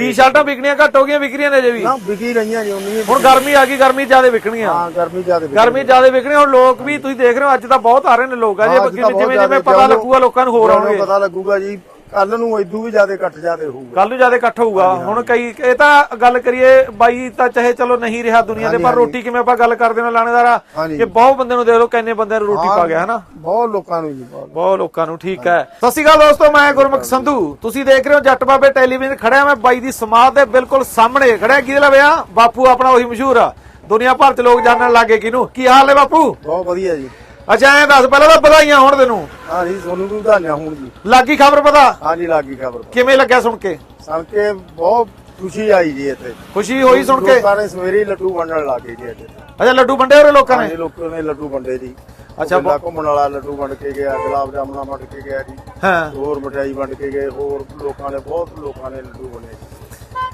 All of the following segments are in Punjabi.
ਟੀ-ਸ਼ਰਟਾਂ ਵਿਕਣੀਆਂ ਘੱਟ ਹੋ ਗਈਆਂ ਵਿਕਰੀਆਂ ਨੇ ਜੇ ਵੀ। ਨਾ ਵਿਕੀ ਰਹੀਆਂ ਜੀ ਉਨੀ ਹੁਣ ਗਰਮੀ ਆ ਗਈ ਗਰਮੀ ਜ਼ਿਆਦਾ ਵਿਕਣੀਆਂ। ਹਾਂ ਗਰਮੀ ਜ਼ਿਆਦਾ ਵਿਕੀ ਗਰਮੀ ਜ਼ਿਆਦਾ ਵਿਕਣੀਆਂ ਹੁਣ ਲੋਕ ਵੀ ਤੁਸੀਂ ਦੇਖ ਰਹੇ ਹੋ ਅੱਜ ਤਾਂ ਬਹੁਤ ਆ ਰਹੇ ਨੇ ਲੋਕ ਆ ਜੇ ਜਿਵੇਂ ਜਿਵੇਂ ਪਤਾ ਲੱਗੂਗਾ ਲੋਕਾਂ ਨੂੰ ਹੋਰ ਆਉਣਗੇ। ਪਤਾ ਲੱਗੂਗਾ ਜੀ ਕੱਲ ਨੂੰ ਇਦੋਂ ਵੀ ਜ਼ਿਆਦਾ ਘੱਟ ਜ਼ਿਆਦਾ ਹੋਊਗਾ। ਕੱਲ ਨੂੰ ਜ਼ਿਆਦਾ ਇਕੱਠ ਹੋਊਗਾ। ਹੁਣ ਕਈ ਇਹ ਤਾਂ ਗੱਲ ਕਰੀਏ ਬਾਈ ਤਾਂ ਚਾਹੇ ਚਲੋ ਨਹੀਂ ਰਿਹਾ ਦੁਨੀਆ ਦੇ ਪਰ ਰੋਟੀ ਕਿਵੇਂ ਆਪਾਂ ਗੱਲ ਕਰਦੇ ਹਾਂ ਲਾਣੇਦਾਰਾ। ਕਿ ਬਹੁਤ ਬੰਦੇ ਨੂੰ ਦੇਖ ਲਓ ਕਿੰਨੇ ਬੰਦਿਆਂ ਨੂੰ ਰੋਟੀ ਪਾ ਗਿਆ ਹਨਾ ਬਹੁਤ ਲੋਕਾਂ ਨੂੰ ਜੀ ਬਹੁਤ। ਲੋਕਾਂ ਨੂੰ ਠੀਕ ਹੈ। ਸਤਿ ਸ਼੍ਰੀ ਅਕਾਲ ਦੋਸਤੋ ਮੈਂ ਗੁਰਮੁਖ ਸੰਧੂ। ਤੁਸੀਂ ਦੇਖ ਰਹੇ ਹੋ ਜੱਟ ਬਾਬੇ ਟੈਲੀਵਿਜ਼ਨ ਖੜਿਆ ਮੈਂ ਬਾਈ ਦੀ ਸਮਾਧ ਦੇ ਬਿਲਕੁਲ ਸਾਹਮਣੇ। ਖੜਿਆ ਕਿਹਦੇ ਲਵੇ ਆ ਬਾਪੂ ਆਪਣਾ ਉਹੀ ਮਸ਼ਹੂਰ। ਆ ਦੁਨੀਆ ਭਰ ਚ ਲੋਕ ਜਾਣਨ ਲੱਗੇ ਕਿਹਨੂੰ? ਕੀ ਹਾਲ ਹੈ ਬਾਪੂ? ਬਹੁਤ ਵਧੀਆ ਜੀ। ਅੱਛਾ ਐਂ ਦੱਸ ਪਹਿਲਾਂ ਤਾਂ ਵਧਾਈਆਂ ਹੋਣ ਤੈਨੂੰ। ਹਾਂ ਜੀ ਸੋਨੂੰ ਵੀ ਵਧਾਈਆਂ ਹੋਣ ਜੀ। ਲੱਗੀ ਖਬਰ ਪਤਾ? ਹਾਂ ਜੀ ਲੱਗੀ ਖਬਰ ਕਿਵੇਂ ਲੱਗਿਆ ਸੁਣ ਕੇ? ਸੁਣ ਕੇ ਬਹੁਤ ਖੁਸ਼ੀ ਆਈ ਜੀ ਇੱਥੇ। ਖੁਸ਼ੀ ਹੋਈ ਸੁਣ ਕੇ? ਲੋਕਾਂ ਨੇ ਸਵੇਰੇ ਲੱਡੂ ਵੰਡਣ ਲੱਗੇ ਜੀ ਇੱਥੇ। ਅੱਛਾ ਲੱਡੂ ਵੰਡੇ ਹੋਰੇ ਲੋਕਾਂ ਨੇ? ਲੋਕਾਂ ਨੇ ਲੱਡੂ ਵੰਡੇ ਜੀ। ਅੱਛਾ, ਅੱਛਾ ਘੁੰਮਣ ਵਾਲਾ ਲੱਡੂ ਵੰਡ ਕੇ ਗਿਆ ਗੁਲਾਬ ਜਾਮਣਾ ਵੰਡ ਕੇ ਗਿਆ ਜੀ। ਹਾਂ। ਹੋਰ ਮਠਿਆਈ ਵੰਡ ਕੇ ਗਏ ਹੋਰ ਲੋਕਾਂ ਨੇ ਬਹੁਤ ਲੋਕਾਂ ਨੇ ਲੱਡੂ ਵੰਡੇ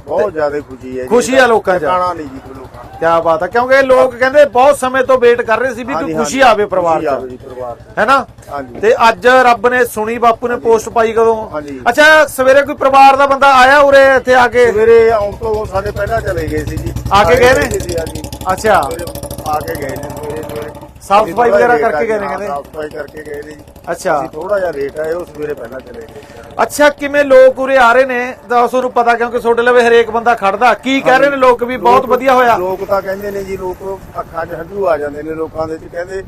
ਬਹੁਤ ਜ਼ਿਆਦਾ ਖੁਸ਼ੀ ਹੈ ਜੀ। ਖੁਸ਼ੀ ਆ ਲੋਕਾਂ 'ਚ। ਟਿਕਾਣਾ ਨਹੀਂ ਜੀ। ਕੀ ਬਾਤ ਹੈ ਕਿਉਂਕਿ ਲੋਕ ਕਹਿੰਦੇ ਬਹੁਤ ਸਮੇਂ ਤੋਂ ਵੇਟ ਕਰ ਰਹੇ ਸੀ ਵੀ ਹਾਂਜੀ, ਕੋਈ ਖੁਸ਼ੀ ਹਾਂਜੀ, ਆਵੇ ਪਰਿਵਾਰ ਖੁਸ਼ੀ ਆਵੇ 'ਚ ਜੀ ਪਰਿਵਾਰ 'ਚ। ਹੈਨਾ ਹਾਂਜੀ। ਤੇ ਅੱਜ ਰੱਬ ਨੇ ਸੁਣੀ ਬਾਪੂ ਨੇ ਪੋਸਟ ਪਾਈ ਕਦੋਂ? ਹਾਂਜੀ। ਅੱਛਾ ਸਵੇਰੇ ਕੋਈ ਪਰਿਵਾਰ ਦਾ ਬੰਦਾ ਆਇਆ ਉਰੇ ਇੱਥੇ ਆ ਕੇ? ਸਵੇਰੇ ਆਉਣ ਤੋਂ ਸਾਡੇ ਪਹਿਲਾਂ ਚਲੇ ਗਏ ਸੀ ਜੀ। ਆ ਕੇ ਗਏ ਨੇ? ਹਾਂਜੀ। ਅੱਛਾ। ਸਵੇਰੇ ਆ ਕੇ ਗਏ ਨੇ ਸਵੇਰੇ ਸਵੇਰੇ। ਸਾਫ਼ ਸਫ਼ਾਈ ਵਗੈਰਾ ਕਰਕੇ ਗਏ ਨੇ ਕਹਿੰਦੇ? ਸਾਫ਼ ਸਫ਼ਾਈ ਕਰਕੇ ਗਏ ਨੇ ਜੀ। ਅੱਛਾ। ਅਸੀਂ ਥੋੜਾ ਜਿਹਾ ਲੇਟ ਆਏ ਉਹ ਸਵੇਰੇ ਪਹਿਲਾਂ ਚਲੇ ਗਏ। ਅੱਛਾ ਕਿਵੇਂ ਲੋਕ ਉਰੇ ਆ ਰਹੇ ਨੇ? ਤਾਂ ਤੁਹਾਨੂੰ ਪਤਾ ਕਿਉਂਕਿ ਤੁਹਾਡੇ ਲਵੇ ਹਰੇਕ ਬੰਦਾ ਖੜਦਾ। ਕੀ ਕਹਿ ਰਹੇ ਨੇ ਲੋਕ ਵੀ? ਬਹੁਤ ਵਧੀਆ ਹੋਇਆ। ਲੋਕ ਤਾਂ ਕਹਿੰਦੇ ਨੇ ਜੀ ਲੋਕ ਅੱਖਾਂ 'ਚ ਹੰਝੂ ਆ ਜਾਂਦੇ ਨੇ ਲੋਕਾਂ ਦੇ ਚ। ਕਹਿੰਦੇ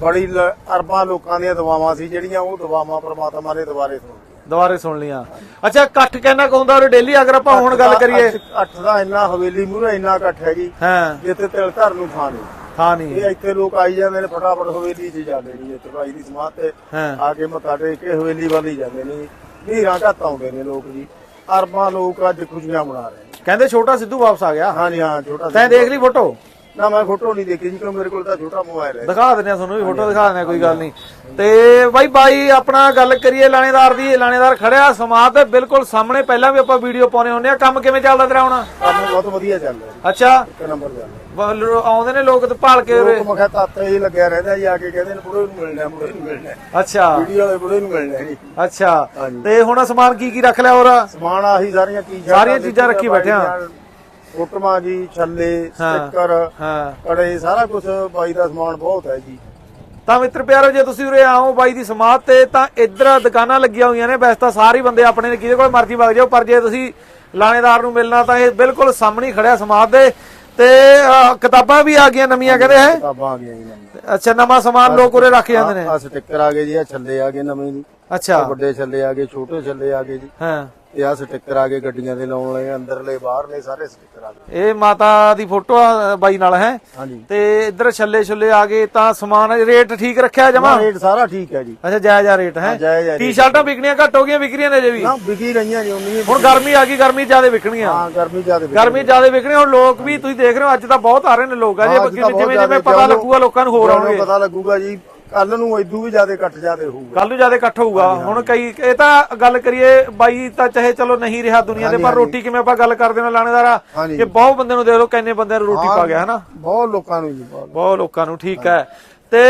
ਬੜੀ ਲ- ਅਰਬਾਂ ਲੋਕਾਂ ਦੀਆਂ ਦੁਆਵਾਂ ਸੀ ਜਿਹੜੀਆਂ ਉਹ ਦੁਆਵਾਂ ਪ੍ਰਮਾਤਮਾ ਨੇ ਦੁਬਾਰੇ ਸੁਣ ਲਈਆਂ। ਦੁਬਾਰੇ ਸੁਣ ਲੀਆਂ ਅੱਛਾ ਇਕੱਠ ਕਿੰਨਾ ਕੁ ਹੁੰਦਾ ਉਰੇ ਡੇਲੀ ਅਗਰ ਆਪਾਂ ਹੁਣ ਗੱਲ ਕਰੀਏ। ਅੱਠ- ਅੱਠ ਦਾ ਇੰਨਾ ਹਵੇਲੀ ਮੂਹਰੇ ਇੰਨਾ ਇਕੱਠ ਹੈ ਜੀ। ਹਾਂ। ਜਿੱਥੇ ਤਿਲ ਧਰ ਨੂੰ ਥਾਂ ਨਹੀਂ। ਹਾਂ ਨਹੀਂ। ਇਹ ਇੱਥੇ ਲੋਕ ਆਈ ਜਾਂਦੇ ਨੇ ਫਟਾਫਟ ਹਵੇਲੀ 'ਚ ਜਾਂਦੇ ਨੇ ਇੱਥੇ ਭਾਈ ਦੀ ਸਮਾਧ ਤੇ ਆ ਕੇ ਮੱਥਾ ਟੇਕ ਕੇ ਹਵੇਲੀ ਵੱਲ ਹੀ ਜਾਂਦੇ ਨੇ। ਨੀਰਾਂ ਘੱਟ ਆਉਂਦੇ ਨੇ ਲੋਕ ਜੀ। ਅਰਬਾਂ ਲੋਕ ਅੱਜ ਖੁਸ਼ੀਆਂ ਮਨਾ ਰਹੇ ਨੇ। ਕਹਿੰਦੇ ਛੋਟਾ ਸਿੱਧੂ ਵਾਪਸ ਆ ਗਿਆ। ਹਾਂਜੀ ਹਾਂ ਛੋਟਾ ਤੈਂ ਦੇਖ ਲਈ ਫੋਟੋ ਨਾ ਮੈਂ ਫੋਟੋ ਨਹੀਂ ਦੇਖੀ ਜੀ ਕਿਉਂ ਮੇਰੇ ਕੋਲ ਤਾਂ ਛੋਟਾ ਮੋਬਾਈਲ ਹੈ। ਦਿਖਾ ਦਿੰਦੇ ਆ ਤੁਹਾਨੂੰ ਵੀ ਫੋਟੋ ਦਿਖਾ ਦਿੰਦੇ ਆ ਕੋਈ ਗੱਲ ਨਹੀਂ। ਤੇ ਬਾਈ ਬਾਈ ਆਪਣਾ ਗੱਲ ਕਰੀਏ ਲਾਣੇਦਾਰ ਦੀ ਲਾਣੇਦਾਰ ਖੜਿਆ ਸਮਾਧ ਦੇ ਬਿਲਕੁਲ ਸਾਹਮਣੇ ਪਹਿਲਾਂ ਵੀ ਆਪਾਂ ਵੀਡੀਓ ਪਾਉਨੇ ਹੁੰਦੇ ਆ ਕੰਮ ਕਿਵੇਂ ਚੱਲਦਾ ਤੇਰਾ ਹੁਣ? ਕੰਮ ਬਹੁਤ ਵਧੀਆ ਚੱਲ ਰਿਹਾ ਜੀ। ਅੱਛਾ। ਇੱਕ ਨੰਬਰ ਚੱਲ ਰਿਹਾ ਬ- ਲੋ- ਆਉਂਦੇ ਨੇ ਲੋਕ ਤੇ ਭਾਲ ਕੇ ਉਰੇ। ਲੋਕ ਮਖਾ ਤਾਤੇ ਹੀ ਲੱਗਿਆ ਰਹਿੰਦਾ ਜੀ ਆ ਕੇ ਕਹਿੰਦੇ ਨੇ ਬੁੜੇ ਨੂੰ ਮਿਲਣਾ ਬੁੜੇ ਨੂੰ ਮਿਲਣਾ। ਅੱਛਾ। ਵੀਡੀਓ ਵਾਲੇ ਬੁੜੇ ਨੂੰ ਮਿਲਣਾ ਜੀ। ਅੱਛਾ। ਹਾਂਜੀ। ਤੇ ਹੁਣ ਸਮਾਨ ਕੀ ਕੀ ਰੱਖ ਲਿਆ ਹੋਰ? ਸਮਾਨ ਆਹੀ ਸਾਰੀਆਂ ਚੀਜ਼ਾਂ ਸਾਰੀਆਂ ਚੀਜ਼ਾਂ ਰੱਖੀ ਬੈਠੇ ਆ। ਫੋਟੋਆਂ ਜੀ ਛੱਲੇ ਹਾਂ। ਸਟicker ਹਾਂ। ਕੜੇ ਸਾਰਾ ਕੁਝ ਬਾਈ ਦਾ ਸਮਾਨ ਬਹੁਤ ਹੈ ਜੀ। ਤਾਂ ਮਿੱਤਰ ਪਿਆਰੋ ਜੇ ਤੁਸੀਂ ਉਰੇ ਆਓ ਬਾਈ ਦੀ ਸਮਾਧ ਤੇ ਤਾਂ ਇੱਧਰ ਦੁਕਾਨਾਂ ਲੱਗੀਆਂ ਹੋਈਆਂ ਨੇ ਵੈਸੇ ਤਾਂ ਸਾਰੇ ਹੀ ਬੰਦੇ ਆਪਣੇ ਨੇ ਕਿਹਦੇ ਕੋਲ ਮਰਜ਼ੀ ਵਗ ਜਾਓ ਪਰ ਜੇ ਤੁਸੀਂ ਲਾਣੇਦਾਰ ਨੂੰ ਮਿਲਣਾ ਤਾਂ ਇਹ ਬਿਲਕੁਲ ਸਾਹਮਣੇ ਹੀ ਖੜਿਆ ਸਮਾਧ ਦੇ। ਤੇ ਅਹ, ਕਿਤਾਬਾਂ ਵੀ ਆ ਗਈਆਂ ਨਵੀਆਂ ਕਹਿੰਦੇ ਹੈ? ਕਿਤਾਬਾਂ ਆ ਗਈਆਂ ਜੀ ਅੱਛਾ ਨਵਾਂ ਸਮਾਨ ਲੋਕ ਉਰੇ ਰੱਖ ਜਾਂਦੇ ਨੇ। ਆ ਸਟicker ਆ ਗਏ ਜੀ ਆ ਛੱਲੇ ਆ ਗਏ ਨਵੇਂ ਜੀ। ਅੱਛਾ। ਵੱਡੇ ਛੱਲੇ ਆ ਗਏ ਛੋਟੇ ਛੱਲੇ ਆ ਗਏ ਜੀ। ਹਾਂ। ਤੇ ਆ ਸਟicker ਆ ਗਏ ਗੱਡੀਆਂ ਦੇ ਲਾਉਣ ਲਈ ਅੰਦਰਲੇ ਬਾਹਰਲੇ ਸਾਰੇ ਸਟicker ਆ ਗਏ। ਇਹ ਮਾਤਾ ਦੀ ਫੋਟੋ ਆ ਬਾਈ ਨਾਲ ਹੈ? ਹਾਂਜੀ। ਤੇ ਇੱਧਰ ਛੱਲੇ ਛੁੱਲੇ ਆ ਗਏ ਤਾਂ ਸਮਾਨ ਰੇਟ ਠੀਕ ਰੱਖਿਆ ਜਮਾ? ਰੇਟ ਸਾਰਾ ਠੀਕ ਹੈ ਜੀ। ਅੱਛਾ ਜਾਇਜ਼ ਆ ਰੇਟ ਹੈ। ਟੀ-ਸ਼ਰਟਾਂ ਵਿਕਣੀਆਂ ਘੱਟ ਹੋ ਗਈਆਂ ਵਿਕਰੀਆਂ ਨੇ ਜੇ ਵੀ? ਨਾ ਵਿਕੀ ਰਹੀਆਂ ਜੀ ਉਨੀ ਹੁਣ ਗਰਮੀ ਆ ਗਈ ਗਰਮੀ ਜ਼ਿਆਦਾ ਵਿਕਣੀਆਂ। ਹਾਂ ਗਰਮੀ ਜ਼ਿਆਦਾ ਗਰਮੀ ਜ਼ਿਆਦਾ ਵਿਕਣੀ ਹੁਣ ਲੋਕ ਵੀ ਤੁਸੀਂ ਦੇਖ ਰਹੇ ਹੋ ਅੱਜ ਤਾਂ ਬਹੁਤ ਆ ਰਹੇ ਨੇ ਲੋਕ ਆ ਜੇ ਹਾਂ, ਜਿਵੇਂ ਜਿਵੇਂ ਪਤਾ ਲੱਗੂਗਾ ਲੋਕਾਂ ਨੂੰ ਹੋਰ ਆਉਣਗੇ। ਪਤਾ ਲੱਗੂਗਾ ਜੀ ਕੱਲ ਨੂੰ ਇਦੋਂ ਵੀ ਜ਼ਿਆਦਾ ਘੱਟ ਜ਼ਿਆਦਾ ਹੋਊਗਾ। ਕੱਲ ਨੂੰ ਜ਼ਿਆਦਾ ਇਕੱਠ ਹੋਊਗਾ। ਹੁਣ ਕਈ ਇਹ ਤਾਂ ਗੱਲ ਕਰੀਏ ਬਾਈ ਤਾਂ ਚਾਹੇ ਚਲੋ ਨਹੀਂ ਰਿਹਾ ਦੁਨੀਆ ਦੇ ਪਰ ਰੋਟੀ ਕਿਵੇਂ ਆਪਾਂ ਗੱਲ ਕਰਦੇ ਹਾਂ ਲਾਣੇਦਾਰਾ। ਕਿ ਬਹੁਤ ਬੰਦੇ ਨੂੰ ਦੇਖ ਲਓ ਕਿੰਨੇ ਬੰਦਿਆਂ ਨੂੰ ਰੋਟੀ ਪਾ ਗਿਆ ਹਨਾ? ਬਹੁਤ ਲੋਕਾਂ ਨੂੰ ਜੀ ਬਹੁਤ। ਲੋਕਾਂ ਨੂੰ ਠੀਕ ਹੈ। ਤੇ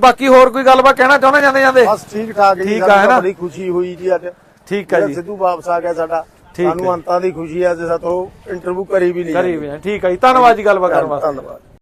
ਬਾਕੀ ਹੋਰ ਕੋਈ ਗੱਲਬਾਤ ਕਹਿਣਾ ਚਾਹੁੰਦੇ ਜਾਂਦੇ ਜਾਂਦੇ? ਬਸ ਠੀਕ ਠਾਕ ਜੀ ਠੀਕ ਹੈ ਨਾ? ਬੜੀ ਖੁਸ਼ੀ ਹੋਈ ਜੀ ਅੱਜ। ਠੀਕ ਹੈ ਜੀ। ਸਿੱਧੂ ਵਾਪਸ ਆ ਗਿਆ ਸਾਡਾ। ਸਾਨੂੰ ਅੰਤਾਂ ਦੀ ਖੁਸ਼ੀ ਹੈ ਤੇ ਸਾਥੋਂ ਇੰਟਰਵਿਊ ਕਰੀ ਵੀ ਨਹੀਂ ਕਰੀ ਵੀ ਠੀਕ ਹੈ ਜੀ ਧੰਨਵਾਦ ਜੀ ਗੱਲਬਾਤ ਕਰਨ ਵਾਸਤੇ। ਧੰਨਵਾਦ।